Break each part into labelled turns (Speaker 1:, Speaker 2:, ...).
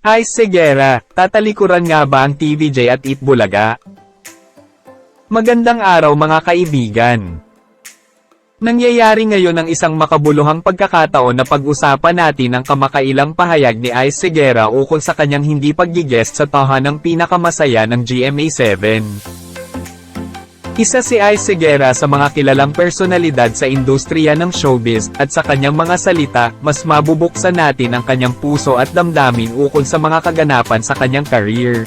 Speaker 1: Hi Segera, tatalikuran nga ba ang TVJ at Eat Bulaga? Magandang araw mga kaibigan. Nangyayari ngayon ang isang makabuluhang pagkakataon na pag-usapan natin ang kamakailang pahayag ni Ice Segera ukol sa kanyang hindi paggigest sa tahanang pinakamasaya ng GMA7. Isa si Ice Segera sa mga kilalang personalidad sa industriya ng showbiz, at sa kanyang mga salita, mas mabubuksan natin ang kanyang puso at damdamin ukol sa mga kaganapan sa kanyang career.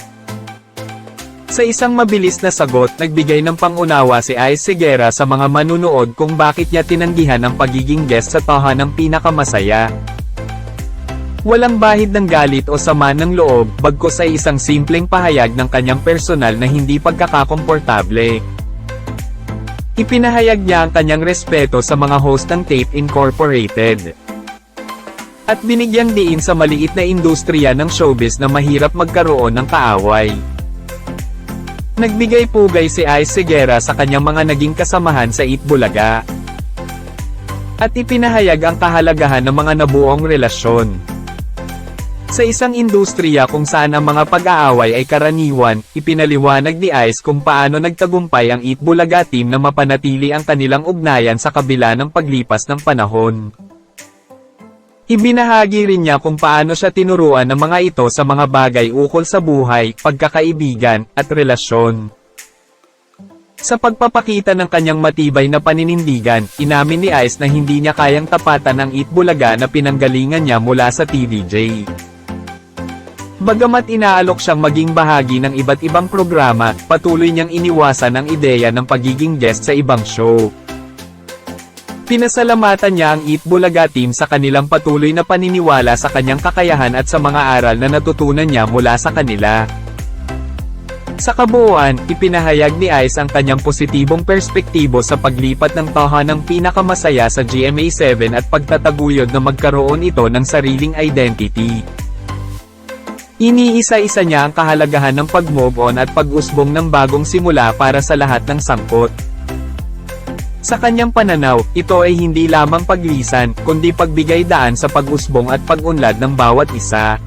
Speaker 1: Sa isang mabilis na sagot, nagbigay ng pangunawa si Ice Segera sa mga manunood kung bakit niya tinanggihan ang pagiging guest sa tahanang pinakamasaya. Walang bahid ng galit o sama ng loob, bagkos ay isang simpleng pahayag ng kanyang personal na hindi pagkakakomportable. Ipinahayag niya ang kanyang respeto sa mga host ng Tape Incorporated. At binigyang diin sa maliit na industriya ng showbiz na mahirap magkaroon ng kaaway. Nagbigay pugay si Ice Segera sa kanyang mga naging kasamahan sa Eat Bulaga. At ipinahayag ang kahalagahan ng mga nabuong relasyon. Sa isang industriya kung saan ang mga pag-aaway ay karaniwan, ipinaliwanag ni Ice kung paano nagtagumpay ang Eat Bulaga team na mapanatili ang kanilang ugnayan sa kabila ng paglipas ng panahon. Ibinahagi rin niya kung paano siya tinuruan ng mga ito sa mga bagay ukol sa buhay, pagkakaibigan, at relasyon. Sa pagpapakita ng kanyang matibay na paninindigan, inamin ni Ice na hindi niya kayang tapatan ang Eat Bulaga na pinanggalingan niya mula sa TVJ. Bagamat inaalok siyang maging bahagi ng iba't ibang programa, patuloy niyang iniwasan ang ideya ng pagiging guest sa ibang show. Pinasalamatan niya ang Eat Bulaga team sa kanilang patuloy na paniniwala sa kanyang kakayahan at sa mga aral na natutunan niya mula sa kanila. Sa kabuuan, ipinahayag ni Ice ang kanyang positibong perspektibo sa paglipat ng tahanang pinakamasaya sa GMA7 at pagtataguyod na magkaroon ito ng sariling identity. Iniisa-isa niya ang kahalagahan ng pag-move on at pag-usbong ng bagong simula para sa lahat ng sangkot. Sa kanyang pananaw, ito ay hindi lamang paglisan, kundi pagbigay daan sa pag-usbong at pag-unlad ng bawat isa.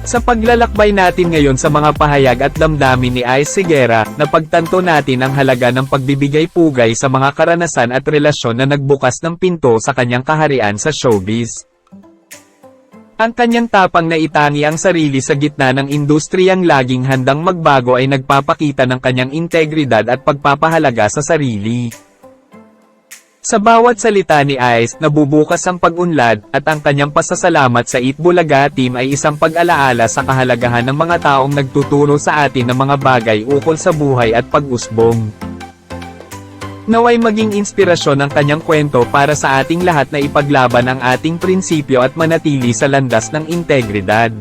Speaker 1: Sa paglalakbay natin ngayon sa mga pahayag at damdamin ni Ice Segera, napagtanto natin ang halaga ng pagbibigay pugay sa mga karanasan at relasyon na nagbukas ng pinto sa kanyang kaharian sa showbiz. Ang kanyang tapang na itangi ang sarili sa gitna ng industriyang laging handang magbago ay nagpapakita ng kanyang integridad at pagpapahalaga sa sarili. Sa bawat salita ni Ice, nabubukas ang pag-unlad, at ang kanyang pasasalamat sa Eat Bulaga team ay isang pag-alaala sa kahalagahan ng mga taong nagtuturo sa atin ng mga bagay ukol sa buhay at pag-usbong. Naway maging inspirasyon ang kanyang kwento para sa ating lahat na ipaglaban ang ating prinsipyo at manatili sa landas ng integridad.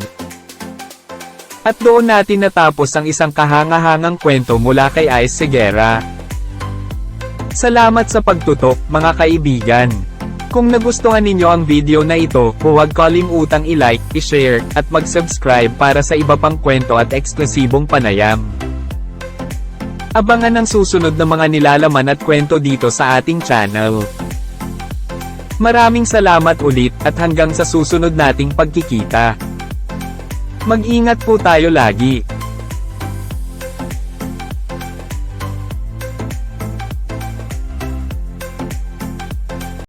Speaker 1: At doon natin natapos ang isang kahangahangang kwento mula kay Ice Segera. Salamat sa pagtutok, mga kaibigan. Kung nagustuhan ninyo ang video na ito, huwag kalimutang i-like, i-share, at mag-subscribe para sa iba pang kwento at eksklusibong panayam. Abangan ang susunod na mga nilalaman at kwento dito sa ating channel. Maraming salamat ulit at hanggang sa susunod nating pagkikita. Mag-ingat po tayo lagi.